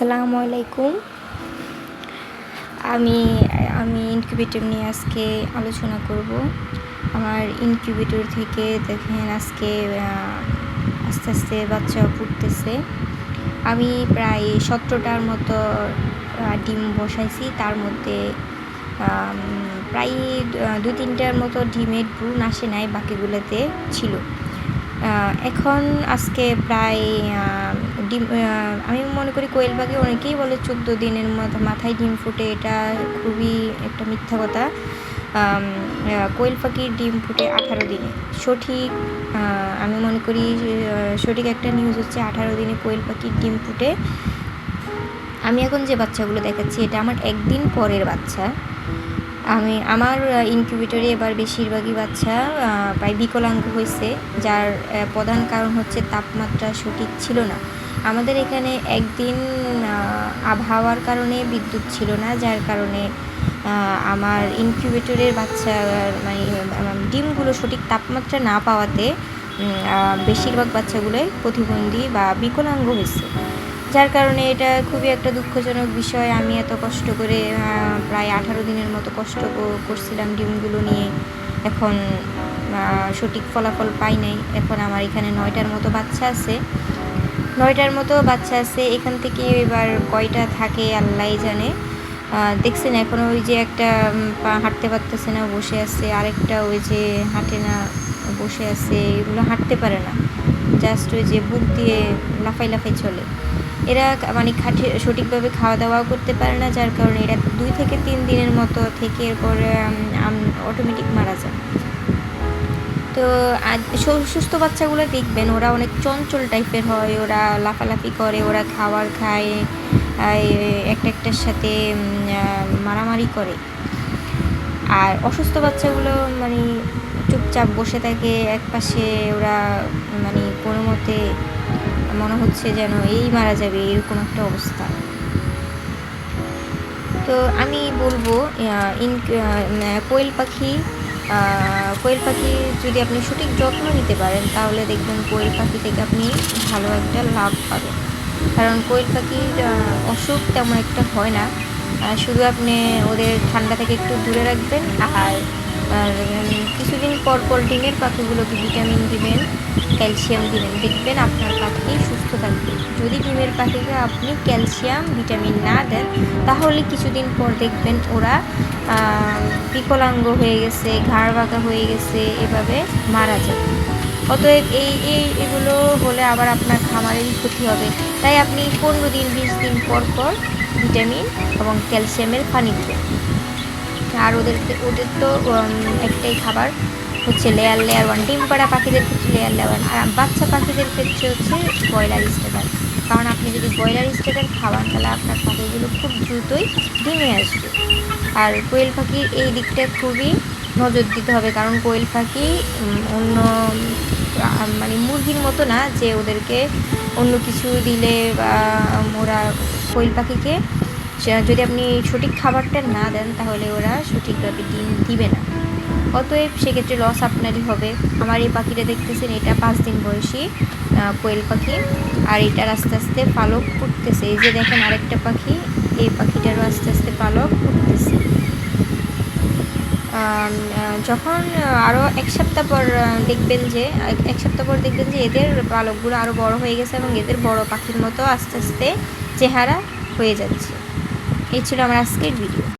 আসসালামু আলাইকুম। আমি আমি ইনকিউবেটর নিয়ে আজকে আলোচনা করব। আমার ইনকিউবেটর থেকে দেখেন আজকে আস্তে আস্তে বাচ্চা ফুটতেছে আমি প্রায় সতেরোটার মতো ডিম বসাইছি। তার মধ্যে প্রায় দু তিনটার মতো ডিমের ভ্রূণ আসে নাই, বাকিগুলোতে ছিল। এখন আজকে প্রায় ডিম আমি মনে করি কোয়েল পাখি অনেকেই বলে চোদ্দ দিনের মাথায় ডিম ফুটে, এটা খুবই একটা মিথ্যা কথা। কোয়েল পাখির ডিম ফুটে আঠারো দিনে। সঠিক আমি মনে করি সঠিক একটা নিউজ হচ্ছে আঠারো দিনে কোয়েল পাখির ডিম ফুটে। আমি এখন যে বাচ্চাগুলো দেখাচ্ছি, এটা আমার একদিন পরের বাচ্চা। আমি, আমার ইনকিউবেটরে এবার বেশিরভাগই বাচ্চা প্রায় বিকলাঙ্গ হয়েছে, যার প্রধান কারণ হচ্ছে তাপমাত্রা সঠিক ছিল না। আমাদের এখানে একদিন আবহাওয়ার কারণে বিদ্যুৎ ছিল না, যার কারণে আমার ইনকিউবেটরের বাচ্চা মানে ডিমগুলো সঠিক তাপমাত্রা না পাওয়াতে বেশিরভাগ বাচ্চাগুলোই প্রতিবন্ধী বা বিকলাঙ্গ হয়েছে। যার কারণে এটা খুবই একটা দুঃখজনক বিষয়। আমি এত কষ্ট করে প্রায় আঠারো দিনের মতো কষ্ট করছিলাম ডিমগুলো নিয়ে। এখন সঠিক ফলাফল পাই নাই। এখন আমার এখানে নয়টার মতো বাচ্চা আছে। নয়টার মতো বাচ্চা আছে। এখান থেকে এবার কয়টা থাকে আল্লাহ জানে। দেখছেন এখন ওই যে একটা হাঁটতে পারতেছে না, বসে আছে। আরেকটা ওই যে হাঁটে না, বসে আছে। এগুলো হাঁটতে পারে না। জাস্ট ওই যে বুক দিয়ে লাফাই লাফাই চলে। এরা মানে খাটে, সঠিকভাবে খাওয়া দাওয়াও করতে পারে না, যার কারণে এরা দুই থেকে তিন দিনের মতো থেকে এরপরে অটোমেটিক মারা যায়। তো সুস্থ বাচ্চাগুলো দেখবেন, ওরা অনেক চঞ্চল টাইপের হয়, ওরা লাফালাফি করে, ওরা খাবার খায় একটা একটার সাথে মারামারি করে। আর অসুস্থ বাচ্চাগুলো মানে চুপচাপ বসে থাকে এক পাশে ওরা মানে কোনো মতে মনে হচ্ছে যেন এই মারা যাবে, এরকম একটা অবস্থা। তো আমি বলব ইন কোয়েল পাখি কোয়েল পাখি যদি আপনি সঠিক যত্ন নিতে পারেন, তাহলে দেখবেন কোয়েল পাখি থেকে আপনি ভালো একটা লাভ পাবেন। কারণ কোয়েল পাখির অসুখ তেমন একটা হয় না। শুধু আপনি ওদের ঠান্ডা থেকে একটু দূরে রাখবেন, আর আর, কিছুদিন পর পর ডিমের পাখিগুলোকে ভিটামিন দিবেন ক্যালসিয়াম দিবেন। দেখবেন আপনার পাখি সুস্থ থাকবে। যদি ডিমের পাখিকে আপনি ক্যালসিয়াম ভিটামিন না দেন তাহলে কিছুদিন পর দেখবেন ওরা বিকলাঙ্গ হয়ে গেছে ঘাড় বাঁকা হয়ে গেছে এভাবে মারা যায়। অতএব এই এই এগুলো হলে আবার আপনার খামারেরই ক্ষতি হবে। তাই আপনি পনেরো দিন বিশ দিন পর পর ভিটামিন এবং ক্যালসিয়ামের পানি দিবেন। আর ওদের ওদের তো একটাই খাবার হচ্ছে লেয়ার লেয়ার ওয়ান ডিম পাড়া পাখিদের ক্ষেত্রে লেয়ার লেয়ার ওয়ান আর বাচ্চা পাখিদের ক্ষেত্রে হচ্ছে ব্রয়লার স্টেটার কারণ আপনি যদি ব্রয়লার স্টেটার খাওয়ান, তাহলে আপনার পাখিগুলো খুব দ্রুতই ডিমে আসবে। আর কোয়েল পাখির এই দিকটা খুবই নজর দিতে হবে। কারণ কোয়েল পাখি অন্য মানে মুরগির মতো না যে ওদেরকে অন্য কিছু দিলে বা ওরা কোয়েল পাখিকে যদি আপনি সঠিক খাবারটা না দেন তাহলে ওরা সঠিকভাবে ডিম দিবে না। অতএব সেক্ষেত্রে লস আপনারই হবে। আমার এই পাখিটা দেখতেছেন এটা পাঁচ দিন বয়সী কোয়েল পাখি আর এটার আস্তে আস্তে পালক উঠতেছে। এই যে দেখেন আরেকটা পাখি এই পাখিটারও আস্তে আস্তে পালক আহ, যখন আরও এক সপ্তাহ পর দেখবেন যে এক সপ্তাহ পর দেখবেন যে এদের পালকগুলো আরও বড় হয়ে গেছে এবং এদের বড় পাখির মতো আস্তে আস্তে চেহারা হয়ে যাচ্ছে। এই ছিল আমার আজকের ভিডিও